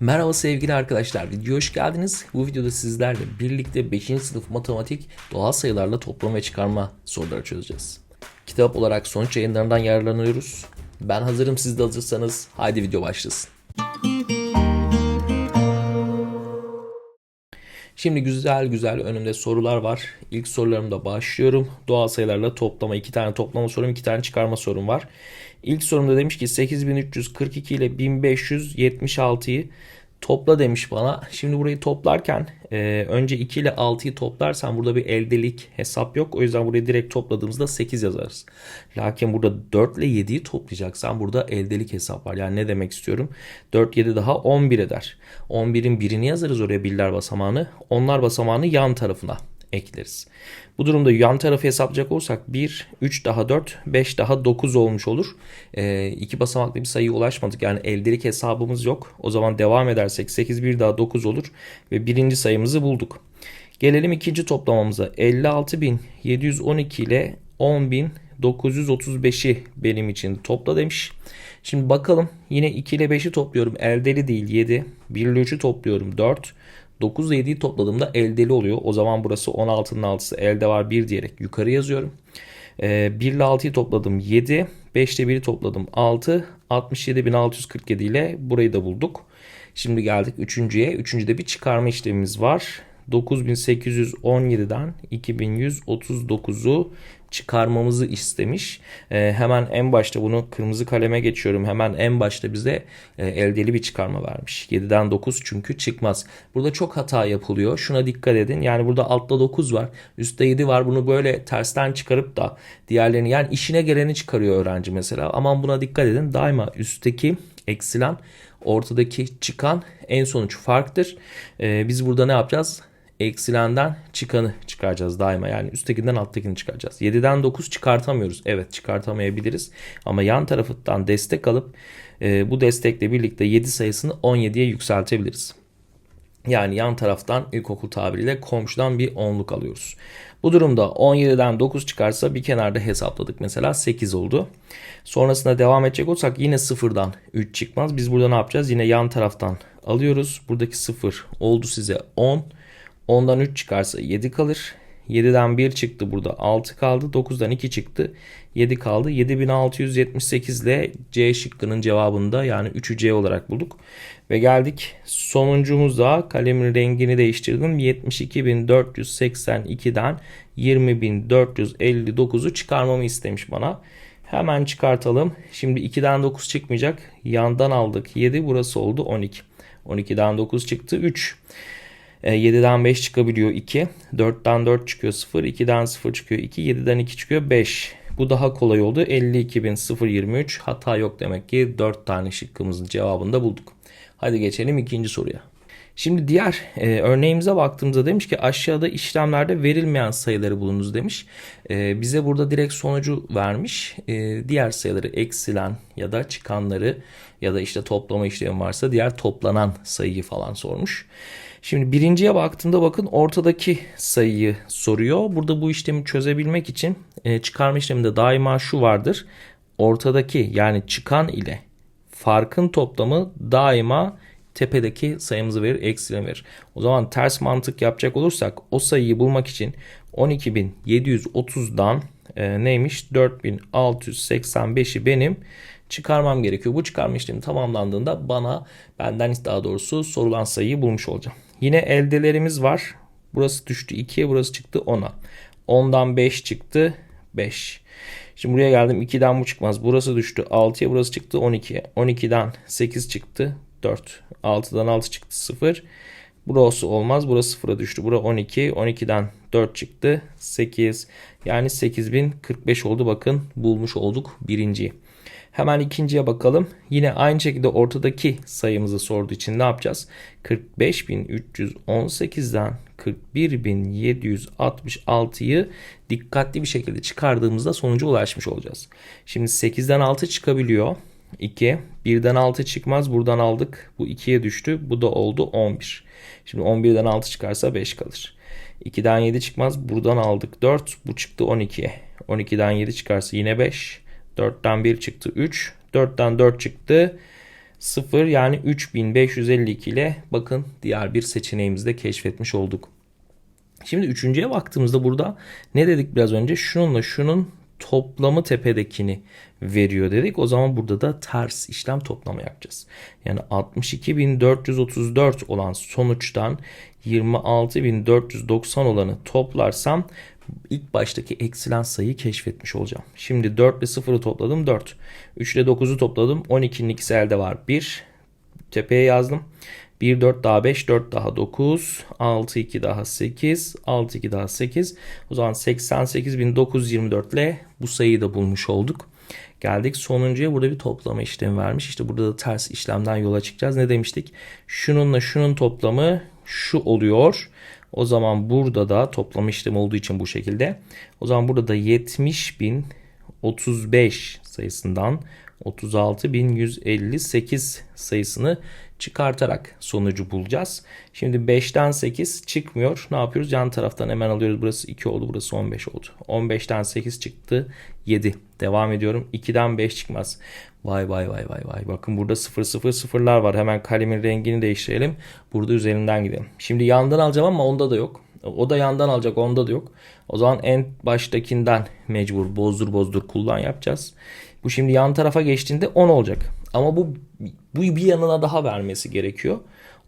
Merhaba sevgili arkadaşlar, videoya hoş geldiniz. Bu videoda sizlerle birlikte 5. sınıf matematik doğal sayılarla toplam ve çıkarma soruları çözeceğiz. Kitap olarak sonuç yayınlarından yararlanıyoruz. Ben hazırım, siz de hazırsanız haydi video başlasın. Şimdi güzel güzel önümde sorular var. İlk sorularımda başlıyorum. Doğal sayılarla toplama. iki tane toplama sorum, iki tane çıkarma sorum var. İlk sorumda demiş ki 8342 ile 1576'yı topla demiş bana. Şimdi burayı toplarken e, önce 2 ile 6'yı toplarsan burada bir eldelik hesap yok. O yüzden burayı direkt topladığımızda 8 yazarız. Lakin burada 4 ile 7'yi toplayacaksan burada eldelik hesap var. Yani ne demek istiyorum? 4 7 daha 11 eder. 11'in birini yazarız oraya birler basamağını. Onlar basamağını yan tarafına ekleriz. Bu durumda yan tarafı hesaplayacak olursak 1, 3 daha 4, 5 daha 9 olmuş olur. E, iki basamaklı bir sayıya ulaşmadık. Yani eldelik hesabımız yok. O zaman devam edersek 8, 1 daha 9 olur. Ve birinci sayımızı bulduk. Gelelim ikinci toplamamıza. 56.712 ile 10.935'i benim için topla demiş. Şimdi bakalım yine 2 ile 5'i topluyorum. Eldeli değil 7. 1 ile 3'ü topluyorum 4. 9 ile 7'yi topladığımda eldeli oluyor. O zaman burası 16'nın 6'sı elde var 1 diyerek yukarı yazıyorum. Ee, 1 ile 6'yı topladım 7. 5 ile 1'i topladım 6. 67.647 ile burayı da bulduk. Şimdi geldik üçüncüye. Üçüncüde bir çıkarma işlemimiz var. 9817'den 2139'u çıkarmamızı istemiş. E, hemen en başta bunu kırmızı kaleme geçiyorum. Hemen en başta bize e, eldeli bir çıkarma vermiş. 7'den 9 çünkü çıkmaz. Burada çok hata yapılıyor. Şuna dikkat edin. Yani burada altta 9 var. Üstte 7 var. Bunu böyle tersten çıkarıp da diğerlerini yani işine geleni çıkarıyor öğrenci mesela. Aman buna dikkat edin. Daima üstteki eksilen ortadaki çıkan en sonuç farktır. Ee, biz burada ne yapacağız? Eksilenden çıkanı çıkaracağız daima. Yani üsttekinden alttakini çıkaracağız. 7'den 9 çıkartamıyoruz. Evet çıkartamayabiliriz. Ama yan tarafından destek alıp e, bu destekle birlikte 7 sayısını 17'ye yükseltebiliriz. Yani yan taraftan ilkokul tabiriyle komşudan bir onluk alıyoruz. Bu durumda 17'den 9 çıkarsa bir kenarda hesapladık mesela 8 oldu. Sonrasında devam edecek olsak yine sıfırdan 3 çıkmaz. Biz burada ne yapacağız? Yine yan taraftan alıyoruz. Buradaki 0 oldu size 10. 10'dan 3 çıkarsa 7 kalır. 7'den 1 çıktı burada 6 kaldı. 9'dan 2 çıktı 7 kaldı. 7678 ile C şıkkının cevabında yani 3'ü C olarak bulduk. Ve geldik sonuncumuzda kalemin rengini değiştirdim. 72482'den 20459'u çıkarmamı istemiş bana. Hemen çıkartalım. Şimdi 2'den 9 çıkmayacak. Yandan aldık 7 burası oldu 12. 12'den 9 çıktı 3. 7'den 5 çıkabiliyor 2. 4'ten 4 çıkıyor 0. 2'den 0 çıkıyor 2. 7'den 2 çıkıyor 5. Bu daha kolay oldu. 52.023 hata yok demek ki 4 tane şıkkımızın cevabını da bulduk. Hadi geçelim ikinci soruya. Şimdi diğer e, örneğimize baktığımızda demiş ki aşağıda işlemlerde verilmeyen sayıları bulunuz demiş. E, bize burada direkt sonucu vermiş. E, diğer sayıları eksilen ya da çıkanları ya da işte toplama işlemi varsa diğer toplanan sayıyı falan sormuş. Şimdi birinciye baktığımda bakın ortadaki sayıyı soruyor. Burada bu işlemi çözebilmek için e, çıkarma işleminde daima şu vardır. Ortadaki yani çıkan ile farkın toplamı daima tepedeki sayımızı verir, eksilen verir. O zaman ters mantık yapacak olursak o sayıyı bulmak için 12.730'dan e, neymiş? 4.685'i benim çıkarmam gerekiyor. Bu çıkarma işlemi tamamlandığında bana benden daha doğrusu sorulan sayıyı bulmuş olacağım. Yine eldelerimiz var. Burası düştü 2'ye burası çıktı 10'a. 10'dan 5 çıktı 5. Şimdi buraya geldim 2'den bu çıkmaz. Burası düştü 6'ya burası çıktı 12'ye. 12'den 8 çıktı 4. 6'dan 6 çıktı 0. Burası olmaz. Burası 0'a düştü. Bura 12. 12'den 4 çıktı. 8. Yani 8045 oldu. Bakın bulmuş olduk birinciyi. Hemen ikinciye bakalım. Yine aynı şekilde ortadaki sayımızı sorduğu için ne yapacağız? 45.318'den 41.766'yı dikkatli bir şekilde çıkardığımızda sonuca ulaşmış olacağız. Şimdi 8'den 6 çıkabiliyor. 2. 1'den 6 çıkmaz. Buradan aldık. Bu 2'ye düştü. Bu da oldu 11. Şimdi 11'den 6 çıkarsa 5 kalır. 2'den 7 çıkmaz. Buradan aldık 4. Bu çıktı 12'ye. 12'den 7 çıkarsa yine 5. 4'ten 1 çıktı 3. 4'ten 4 çıktı 0 yani 3552 ile bakın diğer bir seçeneğimizi de keşfetmiş olduk. Şimdi üçüncüye baktığımızda burada ne dedik biraz önce? Şununla şunun toplamı tepedekini veriyor dedik. O zaman burada da ters işlem toplama yapacağız. Yani 62.434 olan sonuçtan 26.490 olanı toplarsam ilk baştaki eksilen sayıyı keşfetmiş olacağım. Şimdi 4 ile 0'ı topladım 4. 3 ile 9'u topladım. 12'nin ikisi elde var. 1. Tepeye yazdım. 1 4 daha 5 4 daha 9 6 2 daha 8 6 2 daha 8 o zaman 88.924 ile bu sayıyı da bulmuş olduk. Geldik sonuncuya burada bir toplama işlemi vermiş. İşte burada da ters işlemden yola çıkacağız. Ne demiştik? Şununla şunun toplamı şu oluyor. O zaman burada da toplama işlemi olduğu için bu şekilde. O zaman burada da 70.035 sayısından 36.158 sayısını çıkartarak sonucu bulacağız. Şimdi 5'ten 8 çıkmıyor. Ne yapıyoruz? Yan taraftan hemen alıyoruz. Burası 2 oldu. Burası 15 oldu. 15'ten 8 çıktı. 7. Devam ediyorum. 2'den 5 çıkmaz. Vay vay vay vay vay. Bakın burada 0 0 sıfırlar var. Hemen kalemin rengini değiştirelim. Burada üzerinden gidelim. Şimdi yandan alacağım ama onda da yok. O da yandan alacak onda da yok. O zaman en baştakinden mecbur bozdur bozdur kullan yapacağız. Bu şimdi yan tarafa geçtiğinde 10 olacak. Ama bu bu bir yanına daha vermesi gerekiyor.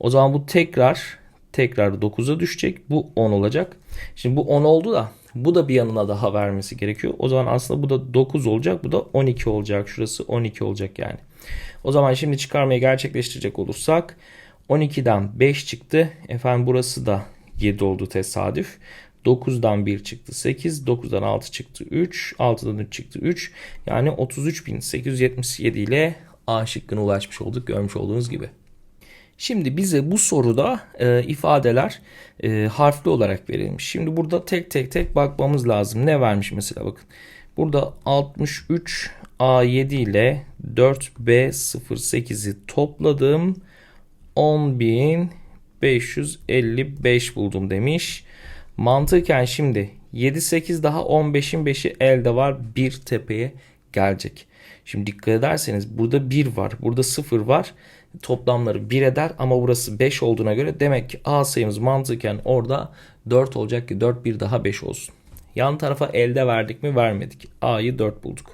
O zaman bu tekrar tekrar 9'a düşecek. Bu 10 olacak. Şimdi bu 10 oldu da bu da bir yanına daha vermesi gerekiyor. O zaman aslında bu da 9 olacak. Bu da 12 olacak. Şurası 12 olacak yani. O zaman şimdi çıkarmayı gerçekleştirecek olursak 12'den 5 çıktı. Efendim burası da 7 oldu tesadüf. 9'dan 1 çıktı 8, 9'dan 6 çıktı 3, 6'dan 3 çıktı 3. Yani 33.877 ile A şıkkına ulaşmış olduk görmüş olduğunuz gibi. Şimdi bize bu soruda e, ifadeler e, harfli olarak verilmiş. Şimdi burada tek tek tek bakmamız lazım. Ne vermiş mesela bakın. Burada 63 A7 ile 4B08'i topladım. 10.555 buldum demiş. Mantıken şimdi 7 8 daha 15'in 5'i elde var. Bir tepeye gelecek. Şimdi dikkat ederseniz burada 1 var. Burada 0 var. Toplamları 1 eder ama burası 5 olduğuna göre demek ki A sayımız mantıken orada 4 olacak ki 4 bir daha 5 olsun. Yan tarafa elde verdik mi vermedik. A'yı 4 bulduk.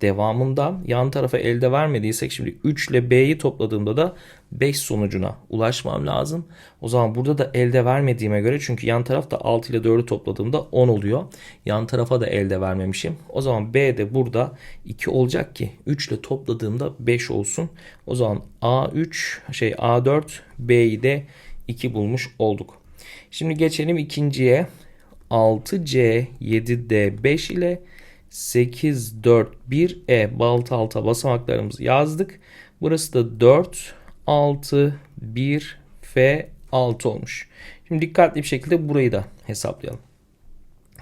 Devamında yan tarafa elde vermediysek şimdi 3 ile B'yi topladığımda da 5 sonucuna ulaşmam lazım. O zaman burada da elde vermediğime göre çünkü yan tarafta 6 ile 4'ü topladığımda 10 oluyor. Yan tarafa da elde vermemişim. O zaman B de burada 2 olacak ki 3 ile topladığımda 5 olsun. O zaman A3 şey A4 B'yi de 2 bulmuş olduk. Şimdi geçelim ikinciye. 6C 7D 5 ile 8, 4, 1, E balta alta basamaklarımızı yazdık. Burası da 4, 6, 1, F, 6 olmuş. Şimdi dikkatli bir şekilde burayı da hesaplayalım.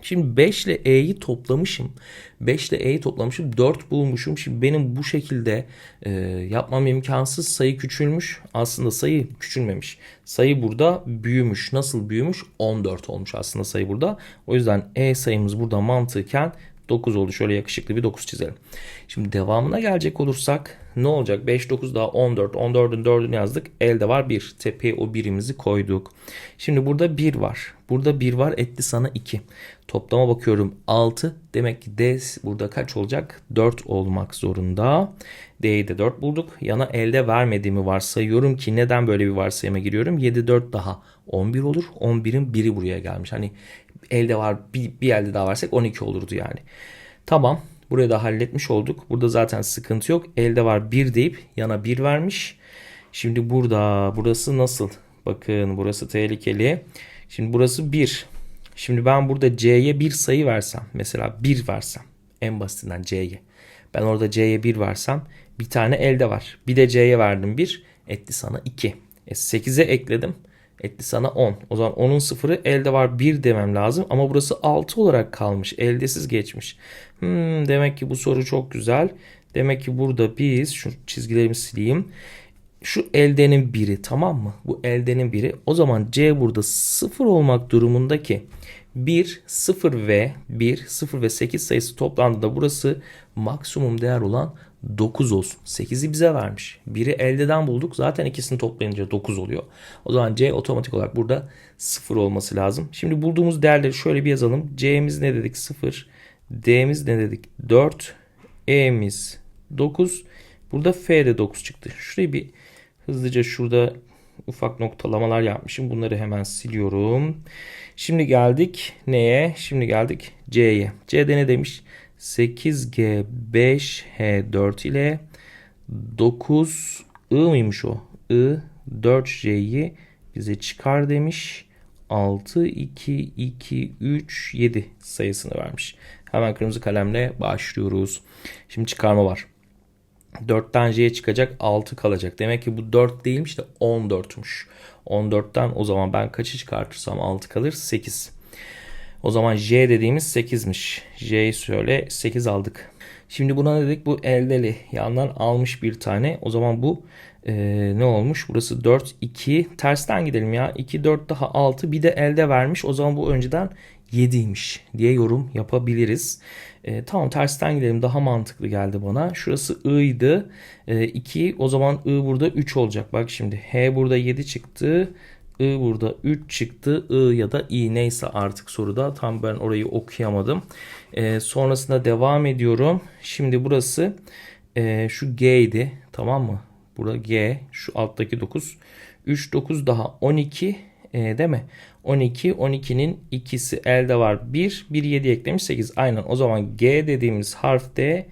Şimdi 5 ile E'yi toplamışım. 5 ile E'yi toplamışım. 4 bulmuşum. Şimdi benim bu şekilde e, yapmam imkansız. Sayı küçülmüş. Aslında sayı küçülmemiş. Sayı burada büyümüş. Nasıl büyümüş? 14 olmuş aslında sayı burada. O yüzden E sayımız burada mantıken 9 oldu. Şöyle yakışıklı bir 9 çizelim. Şimdi devamına gelecek olursak ne olacak? 5, 9 daha 14. 14'ün 4'ünü yazdık. Elde var 1. Tepeye o birimizi koyduk. Şimdi burada 1 var. Burada 1 var. Etti sana 2. Toplama bakıyorum 6. Demek ki D burada kaç olacak? 4 olmak zorunda. D'yi de 4 bulduk. Yana elde vermediğimi varsayıyorum ki neden böyle bir varsayıma giriyorum? 7, 4 daha 11 olur. 11'in biri buraya gelmiş. Hani elde var bir, bir elde daha varsak 12 olurdu yani. Tamam. Burayı da halletmiş olduk. Burada zaten sıkıntı yok. Elde var 1 deyip yana 1 vermiş. Şimdi burada burası nasıl? Bakın burası tehlikeli. Şimdi burası 1. Şimdi ben burada C'ye bir sayı versem. Mesela 1 versem. En basitinden C'ye. Ben orada C'ye 1 versem bir tane elde var. Bir de C'ye verdim 1. Etti sana 2. E 8'e ekledim. Etti sana 10. O zaman 10'un sıfırı elde var 1 demem lazım. Ama burası 6 olarak kalmış. Eldesiz geçmiş. Hmm, demek ki bu soru çok güzel. Demek ki burada biz şu çizgilerimi sileyim. Şu eldenin biri tamam mı? Bu eldenin biri. O zaman C burada 0 olmak durumunda ki 1, 0 ve 1, 0 ve 8 sayısı toplandığında burası maksimum değer olan 9 olsun. 8'i bize vermiş. Biri eldeden bulduk. Zaten ikisini toplayınca 9 oluyor. O zaman C otomatik olarak burada 0 olması lazım. Şimdi bulduğumuz değerleri şöyle bir yazalım. C'miz ne dedik? 0. D'miz ne dedik? 4. E'miz 9. Burada F'de 9 çıktı. Şurayı bir hızlıca şurada ufak noktalamalar yapmışım. Bunları hemen siliyorum. Şimdi geldik neye? Şimdi geldik C'ye. C'de ne demiş? 8G 5H4 ile 9 I mıymış o? I 4J'yi bize çıkar demiş. 6, 2, 2, 3, 7 sayısını vermiş. Hemen kırmızı kalemle başlıyoruz. Şimdi çıkarma var. 4'ten J'ye çıkacak 6 kalacak. Demek ki bu 4 değilmiş de 14'müş. 14'ten o zaman ben kaçı çıkartırsam 6 kalır 8. O zaman J dediğimiz 8'miş. J'yi şöyle 8 aldık. Şimdi buna dedik bu eldeli yandan almış bir tane. O zaman bu e, ne olmuş? Burası 4, 2. Tersten gidelim ya. 2, 4 daha 6. Bir de elde vermiş. O zaman bu önceden 7'ymiş diye yorum yapabiliriz. E, tamam tersten gidelim daha mantıklı geldi bana. Şurası i'ydı. E, 2 o zaman i burada 3 olacak. Bak şimdi h burada 7 çıktı. I burada 3 çıktı. I ya da i neyse artık soruda. Tam ben orayı okuyamadım. E, sonrasında devam ediyorum. Şimdi burası e, şu G idi. Tamam mı? Burada G. Şu alttaki 9. 3, 9 daha 12 e, değil mi? 12, 12'nin ikisi elde var 1, 1 7 eklemiş 8. Aynen o zaman G dediğimiz harf de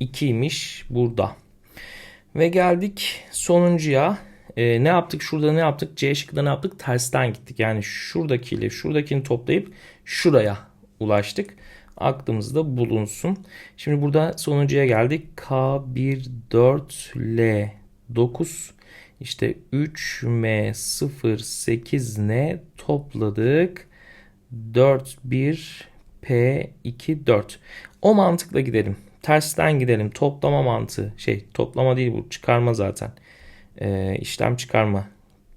2'ymiş burada. Ve geldik sonuncuya. E, ne yaptık? Şurada ne yaptık? C şıkkında ne yaptık? Tersten gittik. Yani şuradakiyle şuradakini toplayıp şuraya ulaştık. Aklımızda bulunsun. Şimdi burada sonuncuya geldik. K1 4 L 9 işte 3M 0 8N topladık. 4 1 P 2 4. O mantıkla gidelim. Tersten gidelim. Toplama mantığı. Şey toplama değil bu çıkarma zaten. Ee, işlem çıkarma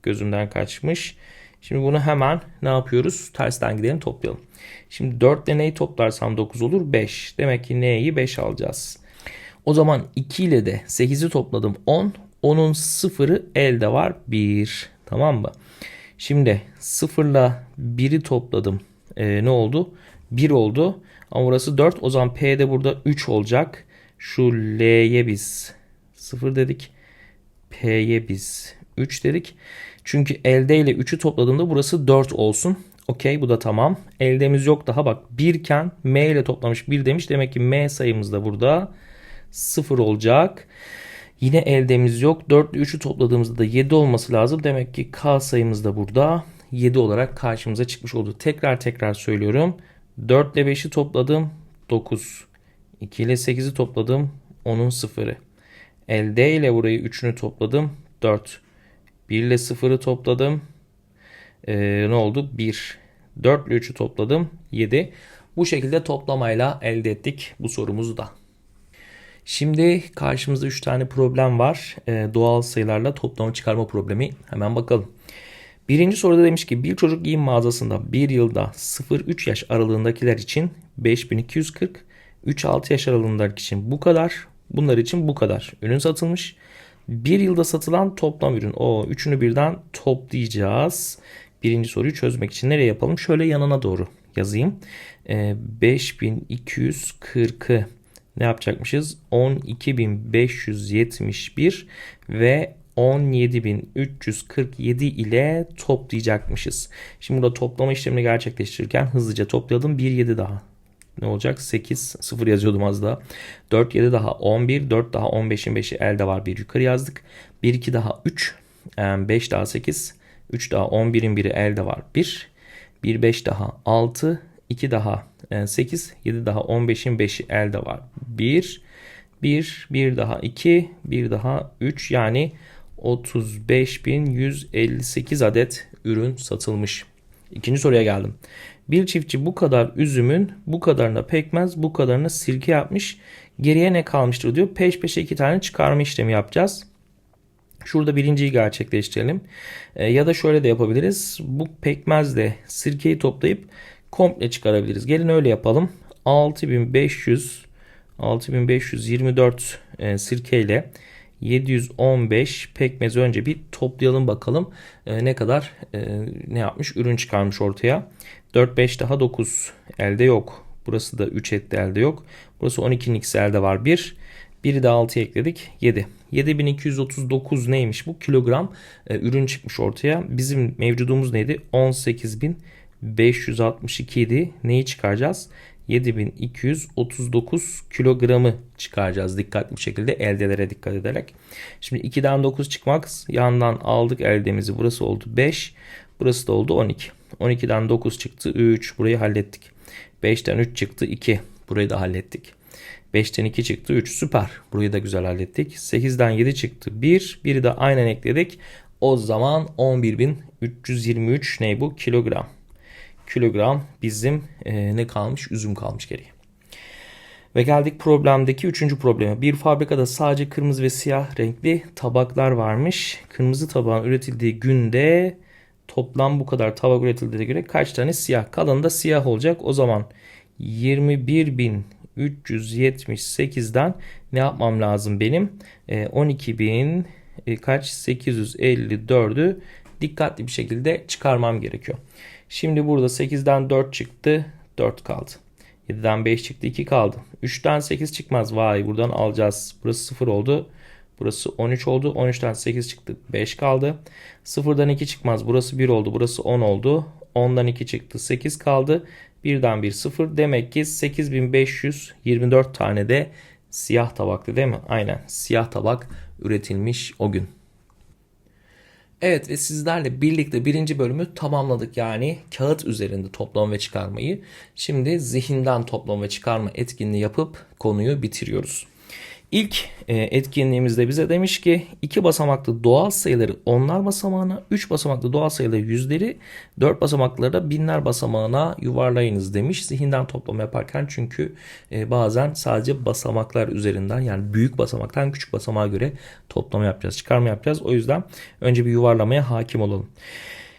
gözümden kaçmış. Şimdi bunu hemen ne yapıyoruz? Tersten gidelim toplayalım. Şimdi 4 ile neyi toplarsam 9 olur? 5. Demek ki neyi 5 alacağız. O zaman 2 ile de 8'i topladım 10. Onun sıfırı elde var 1. Tamam mı? Şimdi sıfırla 1'i topladım. Ee, ne oldu? 1 oldu. Ama burası 4. O zaman P'de burada 3 olacak. Şu L'ye biz 0 dedik. P'ye biz 3 dedik. Çünkü elde ile 3'ü topladığımda burası 4 olsun. Okey bu da tamam. Eldemiz yok daha bak 1 iken M ile toplamış 1 demiş. Demek ki M sayımız da burada 0 olacak. Yine eldemiz yok. 4 ile 3'ü topladığımızda da 7 olması lazım. Demek ki K sayımız da burada 7 olarak karşımıza çıkmış oldu. Tekrar tekrar söylüyorum. 4 ile 5'i topladım 9. 2 ile 8'i topladım onun sıfırı. Elde ile burayı 3'ünü topladım 4. 1 ile 0'ı topladım. Ee, ne oldu? 1. 4 ile 3'ü topladım 7. Bu şekilde toplamayla elde ettik bu sorumuzu da. Şimdi karşımızda 3 tane problem var. E, doğal sayılarla toplama çıkarma problemi. Hemen bakalım. Birinci soruda demiş ki bir çocuk giyim mağazasında bir yılda 0-3 yaş aralığındakiler için 5240, 3-6 yaş aralığındaki için bu kadar, bunlar için bu kadar ürün satılmış. Bir yılda satılan toplam ürün. O üçünü birden toplayacağız. Birinci soruyu çözmek için nereye yapalım? Şöyle yanına doğru yazayım. E, 5240'ı ne yapacakmışız? 12.571 ve 17.347 ile toplayacakmışız. Şimdi burada toplama işlemini gerçekleştirirken hızlıca toplayalım. 1 7 daha. Ne olacak? 8 0 yazıyordum az daha. 4 7 daha 11 4 daha 15'in 5'i elde var. Bir yukarı yazdık. 1 2 daha 3 5 daha 8 3 daha 11'in biri elde var. 1 1 5 daha 6 2 daha 8, 7 daha 15'in 5'i elde var. 1, 1, 1 daha 2, 1 daha 3 yani 35.158 adet ürün satılmış. İkinci soruya geldim. Bir çiftçi bu kadar üzümün bu kadarına pekmez bu kadarına sirke yapmış. Geriye ne kalmıştır diyor. Peş peşe iki tane çıkarma işlemi yapacağız. Şurada birinciyi gerçekleştirelim. E, ya da şöyle de yapabiliriz. Bu pekmezle sirkeyi toplayıp komple çıkarabiliriz. Gelin öyle yapalım. 6500 6524 e, sirke ile 715 pekmez önce bir toplayalım bakalım e, ne kadar e, ne yapmış ürün çıkarmış ortaya. 4 5 daha 9 elde yok. Burası da 3 etti elde yok. Burası 12'nin ikisi elde var 1. Biri de 6 ekledik 7. 7239 neymiş bu? Kilogram e, ürün çıkmış ortaya. Bizim mevcudumuz neydi? 18562 idi. Neyi çıkaracağız? 7239 kilogramı çıkaracağız dikkatli bir şekilde eldelere dikkat ederek. Şimdi 2'den 9 çıkmak yandan aldık eldemizi burası oldu 5 burası da oldu 12. 12'den 9 çıktı 3 burayı hallettik. 5'ten 3 çıktı 2 burayı da hallettik. 5'ten 2 çıktı 3 süper burayı da güzel hallettik. 8'den 7 çıktı 1 biri de aynen ekledik. O zaman 11.323 ne bu kilogram kilogram bizim e, ne kalmış? Üzüm kalmış geriye. Ve geldik problemdeki üçüncü probleme. Bir fabrikada sadece kırmızı ve siyah renkli tabaklar varmış. Kırmızı tabağın üretildiği günde toplam bu kadar tabak üretildiğine göre kaç tane siyah? Kalanı da siyah olacak. O zaman 21.378'den ne yapmam lazım benim? E, 12.000 e, kaç? 854'ü dikkatli bir şekilde çıkarmam gerekiyor. Şimdi burada 8'den 4 çıktı. 4 kaldı. 7'den 5 çıktı. 2 kaldı. 3'ten 8 çıkmaz. Vay buradan alacağız. Burası 0 oldu. Burası 13 oldu. 13'ten 8 çıktı. 5 kaldı. 0'dan 2 çıkmaz. Burası 1 oldu. Burası 10 oldu. 10'dan 2 çıktı. 8 kaldı. 1'den 1 0. Demek ki 8524 tane de siyah tabaktı değil mi? Aynen. Siyah tabak üretilmiş o gün. Evet ve sizlerle birlikte birinci bölümü tamamladık. Yani kağıt üzerinde toplam ve çıkarmayı. Şimdi zihinden toplam ve çıkarma etkinliği yapıp konuyu bitiriyoruz. İlk e, etkinliğimizde bize demiş ki iki basamaklı doğal sayıları onlar basamağına, üç basamaklı doğal sayıları yüzleri, dört basamakları da binler basamağına yuvarlayınız demiş. Zihinden toplama yaparken çünkü e, bazen sadece basamaklar üzerinden yani büyük basamaktan küçük basamağa göre toplama yapacağız, çıkarma yapacağız. O yüzden önce bir yuvarlamaya hakim olalım.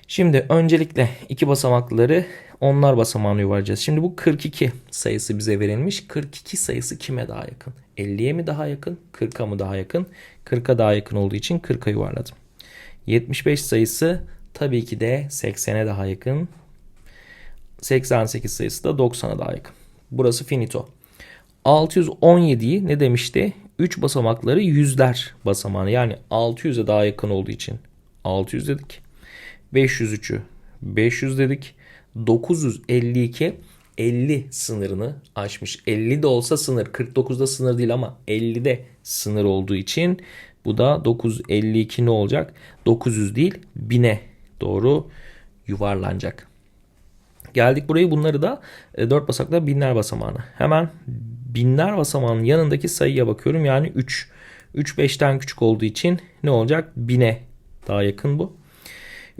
Şimdi öncelikle iki basamakları onlar basamağını yuvarlayacağız. Şimdi bu 42 sayısı bize verilmiş. 42 sayısı kime daha yakın? 50'ye mi daha yakın? 40'a mı daha yakın? 40'a daha yakın olduğu için 40'a yuvarladım. 75 sayısı tabii ki de 80'e daha yakın. 88 sayısı da 90'a daha yakın. Burası finito. 617'yi ne demişti? 3 basamakları yüzler basamağını yani 600'e daha yakın olduğu için 600 dedik. 503'ü 500 dedik. 952 50 sınırını aşmış. 50 de olsa sınır. 49'da sınır değil ama 50'de sınır olduğu için bu da 952 ne olacak? 900 değil 1000'e doğru yuvarlanacak. Geldik burayı bunları da 4 e, basakla binler basamağına. Hemen binler basamağının yanındaki sayıya bakıyorum. Yani 3. 3 5'ten küçük olduğu için ne olacak? 1000'e daha yakın bu.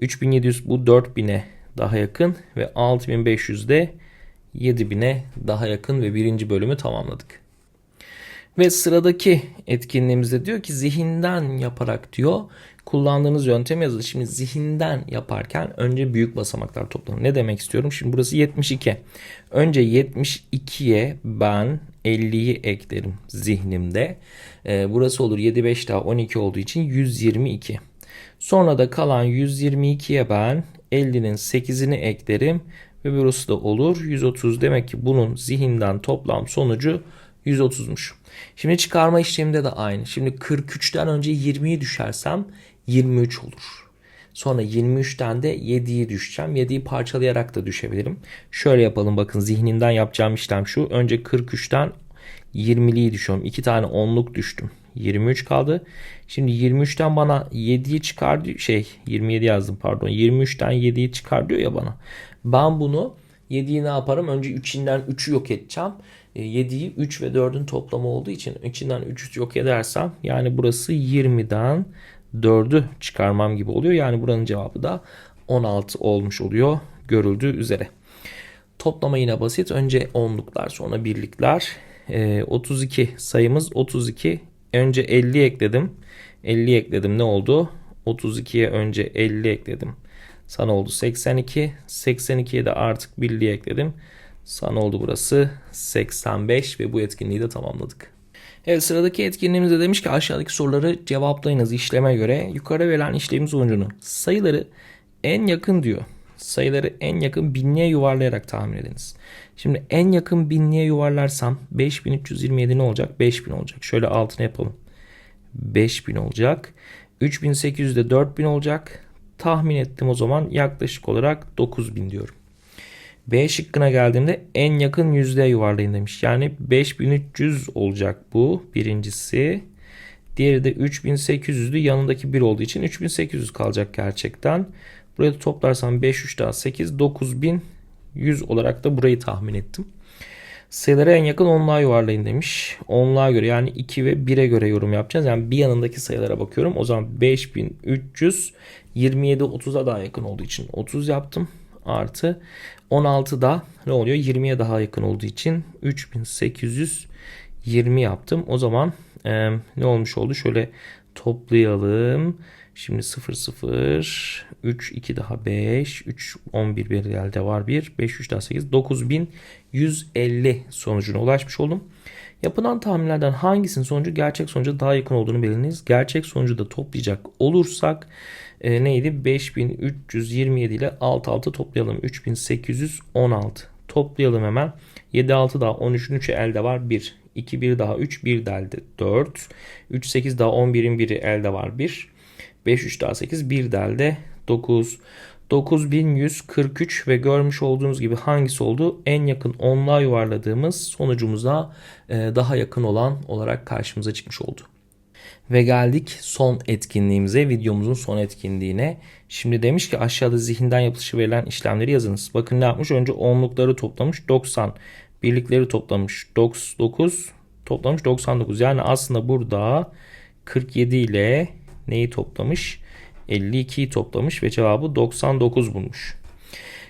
3700 bu 4000'e daha yakın ve 6500 de 7000'e daha yakın ve birinci bölümü tamamladık. Ve sıradaki etkinliğimizde diyor ki zihinden yaparak diyor kullandığınız yöntem yazılı. Şimdi zihinden yaparken önce büyük basamaklar toplanır. Ne demek istiyorum? Şimdi burası 72. Önce 72'ye ben 50'yi eklerim zihnimde. Ee, burası olur 7 5 daha 12 olduğu için 122. Sonra da kalan 122'ye ben 50'nin 8'ini eklerim ve burası da olur 130. Demek ki bunun zihinden toplam sonucu 130'muş. Şimdi çıkarma işleminde de aynı. Şimdi 43'ten önce 20'yi düşersem 23 olur. Sonra 23'ten de 7'yi düşeceğim. 7'yi parçalayarak da düşebilirim. Şöyle yapalım bakın zihninden yapacağım işlem şu. Önce 43'ten 20'liyi düşüyorum. 2 tane 10'luk düştüm. 23 kaldı. Şimdi 23'ten bana 7'yi çıkar. Şey 27 yazdım pardon. 23'ten 7'yi çıkar diyor ya bana. Ben bunu 7'yi ne yaparım? Önce 3'inden 3'ü yok edeceğim. 7'yi e, 3 ve 4'ün toplamı olduğu için içinden 3'ü yok edersem yani burası 20'den 4'ü çıkarmam gibi oluyor. Yani buranın cevabı da 16 olmuş oluyor görüldüğü üzere. Toplama yine basit. Önce onluklar sonra birlikler. 32 e, sayımız 32 önce 50 ekledim. 50 ekledim ne oldu? 32'ye önce 50 ekledim. Sana oldu 82. 82'ye de artık birliği ekledim. Sana oldu burası 85 ve bu etkinliği de tamamladık. Evet sıradaki etkinliğimizde demiş ki aşağıdaki soruları cevaplayınız işleme göre. Yukarı verilen işlemin sonucunu sayıları en yakın diyor. Sayıları en yakın binliğe yuvarlayarak tahmin ediniz. Şimdi en yakın binliğe yuvarlarsam 5327 ne olacak? 5000 olacak. Şöyle altına yapalım. 5000 olacak. 3800 de 4000 olacak. Tahmin ettim o zaman yaklaşık olarak 9000 diyorum. B şıkkına geldiğimde en yakın yüzdeye yuvarlayın demiş. Yani 5300 olacak bu birincisi. Diğeri de 3800'dü. Yanındaki 1 olduğu için 3800 kalacak gerçekten. Burayı toplarsam 5 3 daha 8 9100 olarak da burayı tahmin ettim. Sayılara en yakın onluğa yuvarlayın demiş. Onluğa göre yani 2 ve 1'e göre yorum yapacağız. Yani bir yanındaki sayılara bakıyorum. O zaman 5300 27 30'a daha yakın olduğu için 30 yaptım. Artı 16 da ne oluyor? 20'ye daha yakın olduğu için 3820 yaptım. O zaman e, ne olmuş oldu? Şöyle toplayalım. Şimdi 0 0 3 2 daha 5 3 11 bir elde var 1 5 3 daha 8 9150 sonucuna ulaşmış oldum. Yapılan tahminlerden hangisinin sonucu gerçek sonuca daha yakın olduğunu belirleyiniz. Gerçek sonucu da toplayacak olursak e, neydi? 5327 ile alt alta toplayalım. 3816. Toplayalım hemen. 7 6 daha 13'ün 3'ü elde var 1. 2 1 daha 3 1 de elde 4. 3 8 daha 11'in 1'i elde var 1. 5 3 daha 8 1 de elde 9. 9143 ve görmüş olduğunuz gibi hangisi oldu? En yakın onluğa yuvarladığımız sonucumuza e, daha yakın olan olarak karşımıza çıkmış oldu. Ve geldik son etkinliğimize, videomuzun son etkinliğine. Şimdi demiş ki aşağıda zihinden yapılışı verilen işlemleri yazınız. Bakın ne yapmış? Önce onlukları toplamış 90. Birlikleri toplamış 99. Toplamış 99. Yani aslında burada 47 ile neyi toplamış? 52'yi toplamış ve cevabı 99 bulmuş.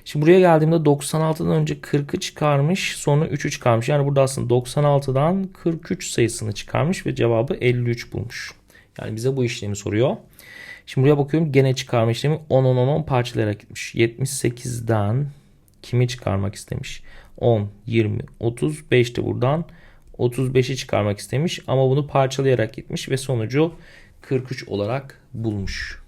Şimdi buraya geldiğimde 96'dan önce 40'ı çıkarmış sonra 3'ü çıkarmış. Yani burada aslında 96'dan 43 sayısını çıkarmış ve cevabı 53 bulmuş. Yani bize bu işlemi soruyor. Şimdi buraya bakıyorum gene çıkarma işlemi 10 10 10 10 parçalayarak gitmiş. 78'den kimi çıkarmak istemiş? 10, 20, 35 de buradan 35'i çıkarmak istemiş ama bunu parçalayarak gitmiş ve sonucu 43 olarak bulmuş.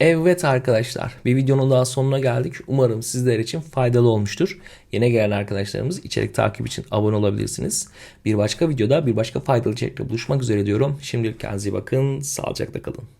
Evet arkadaşlar bir videonun daha sonuna geldik. Umarım sizler için faydalı olmuştur. Yeni gelen arkadaşlarımız içerik takip için abone olabilirsiniz. Bir başka videoda bir başka faydalı içerikle buluşmak üzere diyorum. Şimdilik kendinize bakın. Sağlıcakla kalın.